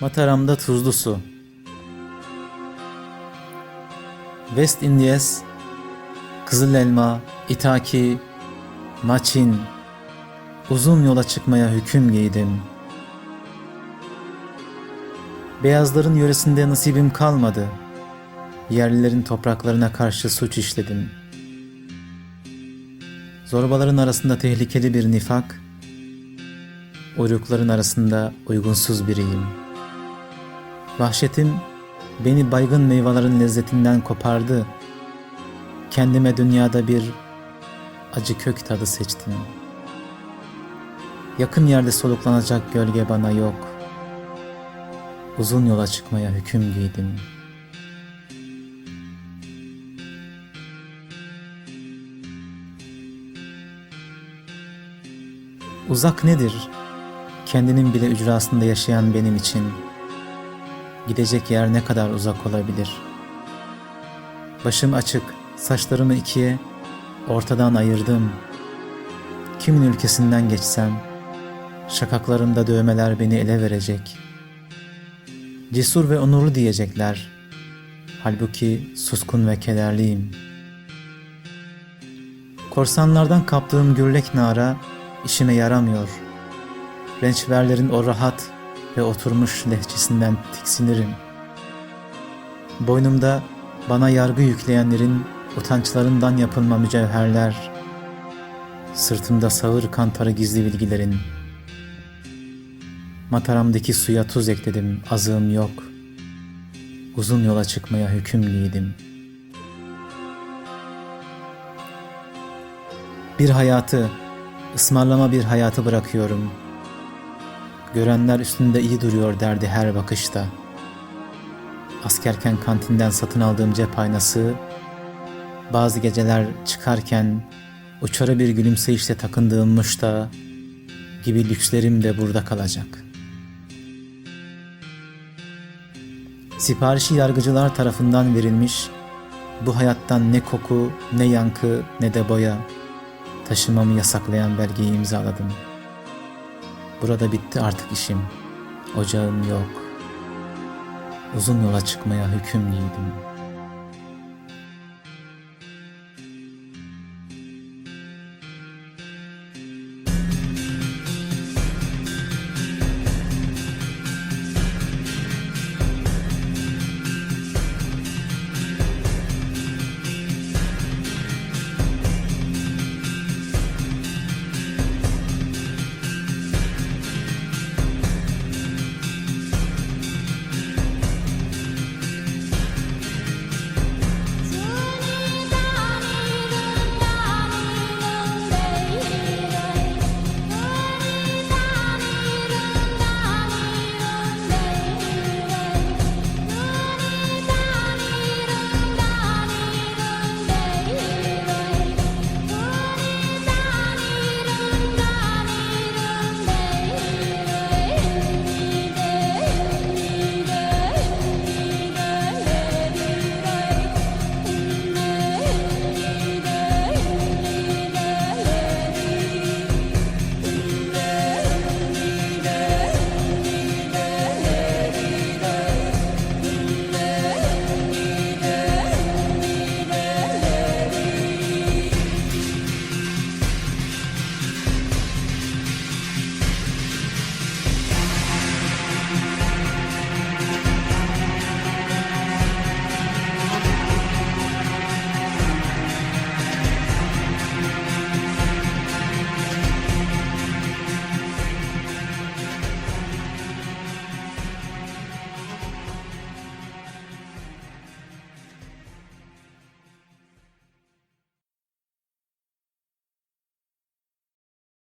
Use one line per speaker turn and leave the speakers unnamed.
Mataram'da tuzlu su. West Indies, Kızıl Elma, Itaki, Maçin, uzun yola çıkmaya hüküm giydim. Beyazların yöresinde nasibim kalmadı. Yerlilerin topraklarına karşı suç işledim. Zorbaların arasında tehlikeli bir nifak, uyrukların arasında uygunsuz biriyim. Vahşetim beni baygın meyvelerin lezzetinden kopardı. Kendime dünyada bir acı kök tadı seçtim. Yakın yerde soluklanacak gölge bana yok. Uzun yola çıkmaya hüküm giydim. Uzak nedir? Kendinin bile ücrasında yaşayan benim için. Gidecek yer ne kadar uzak olabilir? Başım açık, saçlarımı ikiye, ortadan ayırdım. Kimin ülkesinden geçsem, şakaklarımda dövmeler beni ele verecek. Cesur ve onurlu diyecekler. Halbuki suskun ve kederliyim. Korsanlardan kaptığım gürlek nara işime yaramıyor. Rençberlerin o rahat ve oturmuş lehçesinden tiksinirim. Boynumda bana yargı yükleyenlerin utançlarından yapılma mücevherler, sırtımda sağır kantarı gizli bilgilerin. Mataramdaki suya tuz ekledim, azığım yok. Uzun yola çıkmaya hüküm. Bir hayatı, ısmarlama bir hayatı bırakıyorum. Görenler üstünde iyi duruyor derdi her bakışta. Askerken kantinden satın aldığım cep aynası, bazı geceler çıkarken uçara bir gülümseyişle takındığım muşta gibi lükslerim de burada kalacak. Siparişi yargıcılar tarafından verilmiş, bu hayattan ne koku, ne yankı, ne de boya taşımamı yasaklayan belgeyi imzaladım. Burada bitti artık işim. Ocağım yok. Uzun yola çıkmaya hüküm giydim.''